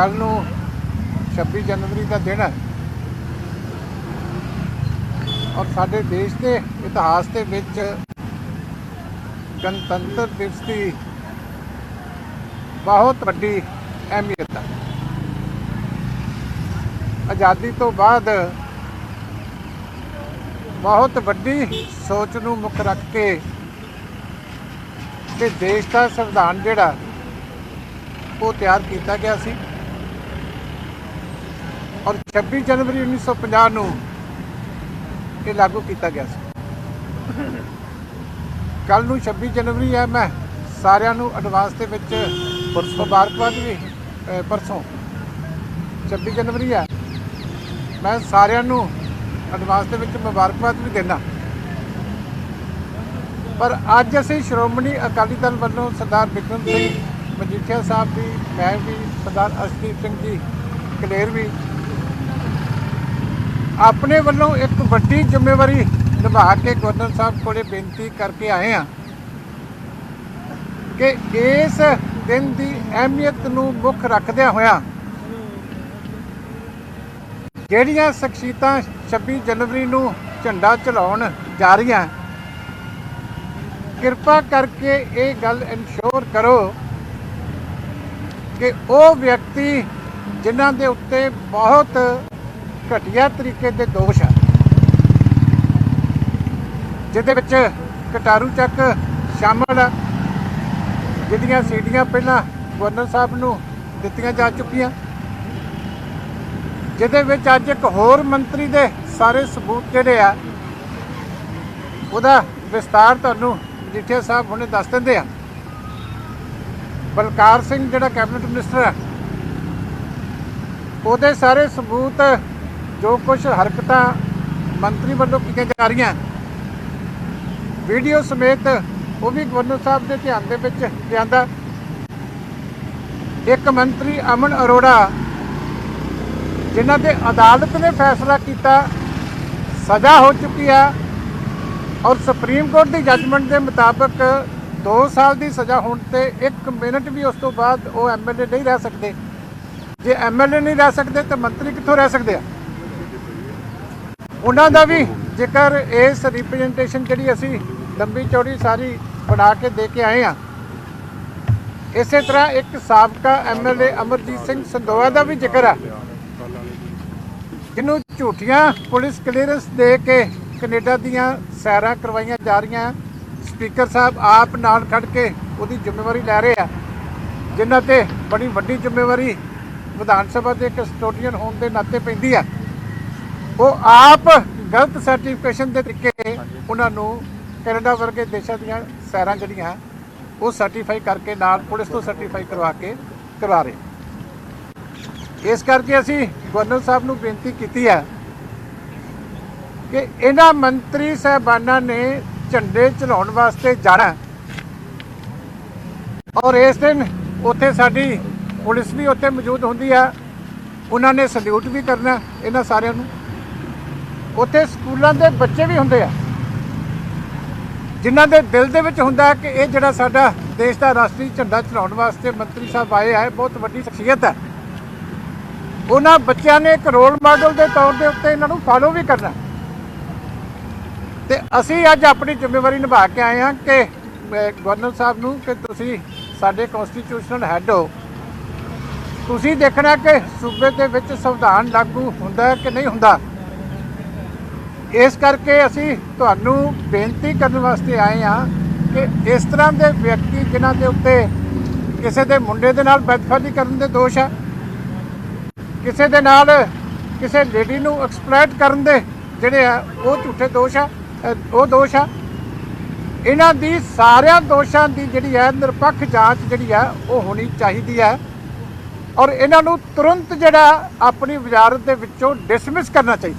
ਕੱਲ ਨੂੰ 26 ਜਨਵਰੀ ਦਾ ਦਿਨ ਹੈ। ਔਰ ਸਾਡੇ ਦੇਸ਼ ਦੇ ਇਤਿਹਾਸ ਦੇ ਵਿੱਚ ਗਣਤੰਤਰ ਦਿਵਸ ਦੀ ਬਹੁਤ ਵੱਡੀ ਅਹਿਮੀਅਤ ਹੈ। ਆਜ਼ਾਦੀ ਤੋਂ ਬਾਅਦ ਬਹੁਤ ਵੱਡੀ ਸੋਚ ਨੂੰ ਮੁੱਖ ਰੱਖ ਕੇ ਤੇ ਦੇਸ਼ ਦਾ ਸੰਵਿਧਾਨ ਜਿਹੜਾ ਉਹ ਤਿਆਰ ਕੀਤਾ ਗਿਆ ਸੀ। ਔਰ 26 ਜਨਵਰੀ 1950 ਨੂੰ ਇਹ ਲਾਗੂ ਕੀਤਾ ਗਿਆ ਸੀ। ਕੱਲ ਨੂੰ 26 ਜਨਵਰੀ ਹੈ ਮੈਂ ਸਾਰਿਆਂ ਨੂੰ ਐਡਵਾਂਸ ਦੇ ਵਿੱਚ ਪਰਸੋਂ। ਮੁਬਾਰਕਬਾਦ ਵੀ ਪਰਸੋਂ। 26 ਜਨਵਰੀ ਹੈ ਮੈਂ ਸਾਰਿਆਂ ਨੂੰ ਐਡਵਾਂਸ ਦੇ ਵਿੱਚ ਮੁਬਾਰਕਬਾਦ ਵੀ ਦਿੰਦਾ। ਪਰ ਅੱਜ ਅਸੀਂ ਸ਼੍ਰੋਮਣੀ ਅਕਾਲੀ ਦਲ ਵੱਲੋਂ ਸਰਦਾਰ ਬਿਕਰਮ ਸਿੰਘ ਮਜੀਠੀਆ ਸਾਹਿਬ ਵੀ ਮੈਂ ਵੀ ਸਰਦਾਰ ਅਸ਼ਦੀਪ ਸਿੰਘ ਜੀ ਕਲੇਰ ਵੀ ਆਪਣੇ ਵੱਲੋਂ ਇੱਕ ਵੱਡੀ ਜ਼ਿੰਮੇਵਾਰੀ ਨਿਭਾ ਕੇ ਗਵਰਨਰ ਸਾਹਿਬ ਕੋਲੇ ਬੇਨਤੀ ਕਰਕੇ ਆਏ ਆ ਕਿ ਇਸ ਦਿਨ ਦੀ ਅਹਿਮੀਅਤ ਨੂੰ ਮੁੱਖ ਰੱਖਦਿਆਂ ਹੋਇਆਂ ਜਿਹੜੀਆਂ ਸ਼ਖਸੀਅਤਾਂ 26 ਜਨਵਰੀ ਨੂੰ ਝੰਡਾ ਚਲਾਉਣ ਜਾ ਰਹੀਆਂ, ਕਿਰਪਾ ਕਰਕੇ ਇਹ ਗੱਲ ਇਨਸ਼ੋਰ ਕਰੋ ਕਿ ਉਹ ਵਿਅਕਤੀ ਜਿਨ੍ਹਾਂ ਦੇ ਉੱਤੇ ਬਹੁਤ ਘਟੀਆ ਤਰੀਕੇ ਦੇ ਦੋਸ਼ ਆ। ਜਿਹਦੇ ਵਿੱਚ ਕਟਾਰੂ ਚੱਕ ਸ਼ਾਮਲ ਆ। ਜਿਹਦੀਆਂ ਸੀਡੀਆਂ ਪਹਿਲਾਂ ਗਵਰਨਰ ਸਾਹਿਬ ਨੂੰ ਦਿੱਤੀਆਂ ਜਾ ਚੁੱਕੀਆਂ। ਜਿਹਦੇ ਵਿੱਚ ਅੱਜ ਇੱਕ ਹੋਰ ਮੰਤਰੀ ਦੇ ਸਾਰੇ ਸਬੂਤ ਜਿਹੜੇ ਆ, ਉਹਦਾ ਵਿਸਤਾਰ ਤੁਹਾਨੂੰ ਮਜੀਠੀਆ ਸਾਹਿਬ ਹੁਣੇ ਦੱਸ ਦਿੰਦੇ ਆ। ਬਲਕਾਰ ਸਿੰਘ ਜਿਹੜਾ ਕੈਬਨਿਟ ਮਿਨਿਸਟਰ ਹੈ ਉਹਦੇ ਸਾਰੇ ਸਬੂਤ ਜੋ ਕੁਝ ਹਰਕਤਾਂ ਮੰਤਰੀ ਵੱਲੋਂ ਕੀਤੀਆਂ ਜਾ ਰਹੀਆਂ, ਵੀਡੀਓ ਸਮੇਤ ਉਹ ਵੀ ਗਵਰਨਰ ਸਾਹਿਬ ਦੇ ਧਿਆਨ ਦੇ ਵਿੱਚ ਲਿਆਂਦਾ। ਇੱਕ ਮੰਤਰੀ ਅਮਨ ਅਰੋੜਾ, ਜਿਨ੍ਹਾਂ ਤੇ ਅਦਾਲਤ ਨੇ ਫੈਸਲਾ ਕੀਤਾ, ਸਜ਼ਾ ਹੋ ਚੁੱਕੀ ਆ ਔਰ ਸੁਪਰੀਮ ਕੋਰਟ ਦੀ ਜੱਜਮੈਂਟ ਦੇ ਮੁਤਾਬਕ 2 ਸਾਲ ਦੀ ਸਜ਼ਾ ਹੋਣ ਤੇ 1 ਮਿੰਟ ਵੀ ਉਸ ਤੋਂ ਬਾਅਦ ਉਹ ਐਮਐਲਏ ਨਹੀਂ ਰਹਿ ਸਕਦੇ। ਜੇ ਐਮਐਲਏ ਨਹੀਂ ਰਹਿ ਸਕਦੇ ਤਾਂ ਮੰਤਰੀ ਕਿੱਥੋਂ ਰਹਿ ਸਕਦੇ ਆ? ਉਹਨਾਂ ਦਾ ਵੀ ਜ਼ਿਕਰ ਇਸ ਰਿਪਰੈਜ਼ੈਂਟੇਸ਼ਨ ਜਿਹੜੀ ਅਸੀਂ ਲੰਬੀ ਚੌੜੀ ਸਾਰੀ ਬਣਾ ਕੇ ਦੇ ਕੇ ਆਏ ਆ ਇਸੇ ਤਰ੍ਹਾਂ ਇੱਕ ਸਾਬਕਾ ਐਮਐਲਏ ਅਮਰਜੀਤ ਸਿੰਘ ਸੰਦੋਆ ਦਾ ਵੀ ਜ਼ਿਕਰ ਆ, ਜਿਹਨੂੰ ਝੂਠੀਆਂ ਪੁਲਿਸ ਕਲੀਅਰੈਂਸ ਦੇ ਕੇ ਕੈਨੇਡਾ ਦੀਆਂ ਸੈਰਾਂ ਕਰਵਾਈਆਂ ਜਾ ਰਹੀਆਂ। ਸਪੀਕਰ ਸਾਹਿਬ ਆਪ ਨਾਲ ਖੜ ਕੇ ਉਹਦੀ ਜ਼ਿੰਮੇਵਾਰੀ ਲੈ ਰਹੇ ਆ, ਜਿਨ੍ਹਾਂ ਤੇ ਬੜੀ ਵੱਡੀ ਜ਼ਿੰਮੇਵਾਰੀ ਵਿਧਾਨ ਸਭਾ ਦੇ ਕਸਟੋਡੀਅਨ ਹੋਣ ਦੇ ਨਾਤੇ ਪੈਂਦੀ ਆ। ਉਹ ਆਪ ਗਲਤ ਸਰਟੀਫਿਕੇਸ਼ਨ ਦੇ ਤਰੀਕੇ ਉਹਨਾਂ ਨੂੰ ਕੈਨੇਡਾ ਵਰਗੇ ਦੇਸ਼ਾਂ ਦੀਆਂ ਸੈਰਾਂ ਜਿਹੜੀਆਂ, ਉਹ ਸਰਟੀਫਾਈ ਕਰਕੇ ਨਾਲ ਪੁਲਿਸ ਤੋਂ ਸਰਟੀਫਾਈ ਕਰਵਾ ਕੇ ਕਰਵਾ ਰਹੇ ਇਸ ਕਰਕੇ ਅਸੀਂ ਗਵਰਨਰ ਸਾਹਿਬ ਨੂੰ ਬੇਨਤੀ ਕੀਤੀ ਹੈ ਕਿ ਇਹਨਾਂ ਮੰਤਰੀ ਸਾਹਿਬਾਨਾਂ ਨੇ ਝੰਡੇ ਚਲਾਉਣ ਵਾਸਤੇ ਜਾਣਾ ਔਰ ਇਸ ਦਿਨ ਉੱਥੇ ਸਾਡੀ ਪੁਲਿਸ ਵੀ ਉੱਥੇ ਮੌਜੂਦ ਹੁੰਦੀ ਆ ਉਹਨਾਂ ਨੇ ਸਲੂਟ ਵੀ ਕਰਨਾ ਇਹਨਾਂ ਸਾਰਿਆਂ ਨੂੰ। ਉੱਥੇ ਸਕੂਲਾਂ ਦੇ ਬੱਚੇ ਵੀ ਹੁੰਦੇ ਆ। ਜਿਨ੍ਹਾਂ ਦੇ ਦਿਲ ਦੇ ਵਿੱਚ ਹੁੰਦਾ ਕਿ ਇਹ ਜਿਹੜਾ ਸਾਡਾ ਦੇਸ਼ ਦਾ ਰਾਸ਼ਟਰੀ ਝੰਡਾ ਚਲਾਉਣ ਵਾਸਤੇ ਮੰਤਰੀ ਸਾਹਿਬ ਆਏ ਆ ਬਹੁਤ ਵੱਡੀ ਸ਼ਖਸੀਅਤ ਹੈ। ਉਹਨਾਂ ਬੱਚਿਆਂ ਨੇ ਇੱਕ ਰੋਲ ਮਾਡਲ ਦੇ ਤੌਰ ਦੇ ਉੱਤੇ ਇਹਨਾਂ ਨੂੰ ਫਾਲੋ ਵੀ ਕਰਨਾ। ਤੇ ਅਸੀਂ ਅੱਜ ਆਪਣੀ ਜ਼ਿੰਮੇਵਾਰੀ ਨਿਭਾ ਕੇ ਆਏ ਹਾਂ ਕਿ ਗਵਰਨਰ ਸਾਹਿਬ ਨੂੰ ਕਿ ਤੁਸੀਂ ਸਾਡੇ ਕਨਸਟੀਟਿਊਸ਼ਨਲ ਹੈੱਡ ਹੋ। ਤੁਸੀਂ ਦੇਖਣਾ ਕਿ ਸੂਬੇ ਦੇ ਵਿੱਚ ਸੰਵਿਧਾਨ ਲਾਗੂ ਹੁੰਦਾ ਕਿ ਨਹੀਂ ਹੁੰਦਾ। ਇਸ ਕਰਕੇ ਅਸੀਂ ਤੁਹਾਨੂੰ ਬੇਨਤੀ ਕਰਨ ਵਾਸਤੇ ਆਏ ਹਾਂ ਕਿ ਇਸ ਤਰ੍ਹਾਂ ਦੇ ਵਿਅਕਤੀ ਜਿਨ੍ਹਾਂ ਦੇ ਉੱਤੇ ਕਿਸੇ ਦੇ ਮੁੰਡੇ ਦੇ ਨਾਲ ਬਦਫਾਲੀ ਕਰਨ ਦੇ ਦੋਸ਼ ਆ, ਕਿਸੇ ਦੇ ਨਾਲ ਕਿਸੇ ਲੇਡੀ ਨੂੰ ਐਕਸਪਲੋਇਟ ਕਰਨ ਦੇ ਜਿਹੜੇ ਆ, ਉਹ ਝੂਠੇ ਦੋਸ਼ ਆ ਉਹ ਦੋਸ਼ ਆ। ਇਹਨਾਂ ਦੀ ਸਾਰਿਆਂ ਦੋਸ਼ਾਂ ਦੀ ਜਿਹੜੀ ਹੈ ਨਿਰਪੱਖ ਜਾਂਚ ਜਿਹੜੀ ਆ, ਉਹ ਹੋਣੀ ਚਾਹੀਦੀ ਹੈ ਔਰ ਇਹਨਾਂ ਨੂੰ ਤੁਰੰਤ ਜਿਹੜਾ ਆਪਣੀ ਵਜ਼ਾਰਤ ਦੇ ਵਿੱਚੋਂ ਡਿਸਮਿਸ ਕਰਨਾ ਚਾਹੀਦਾ।